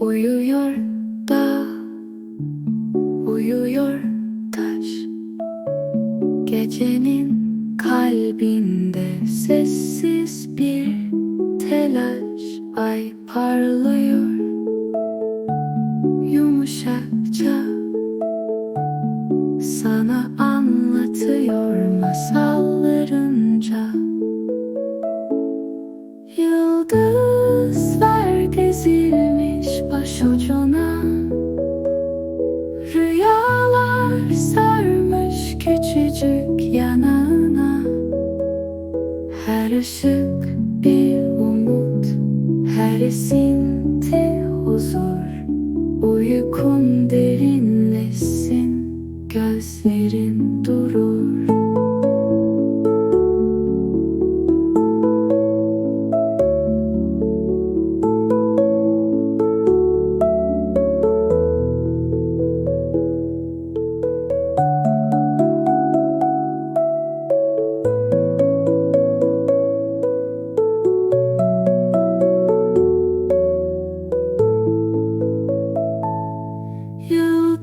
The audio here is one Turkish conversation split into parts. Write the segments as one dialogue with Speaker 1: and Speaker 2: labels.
Speaker 1: Uyuyor da Uyuyor taş. Gecenin kalbinde sessiz bir telaş. Ay parlıyor yumuşakça. Sana anlatıyor masallarınca. Yıldız Her ışık bir umut Her esinti huzur. Uykun derinleşsin Gözlerin durur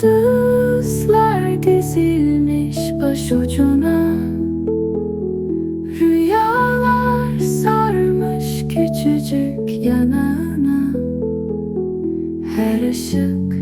Speaker 1: Yıldızlar dizilmiş başucuna. Rüyalar sarmış küçücük yanağına. Her ışık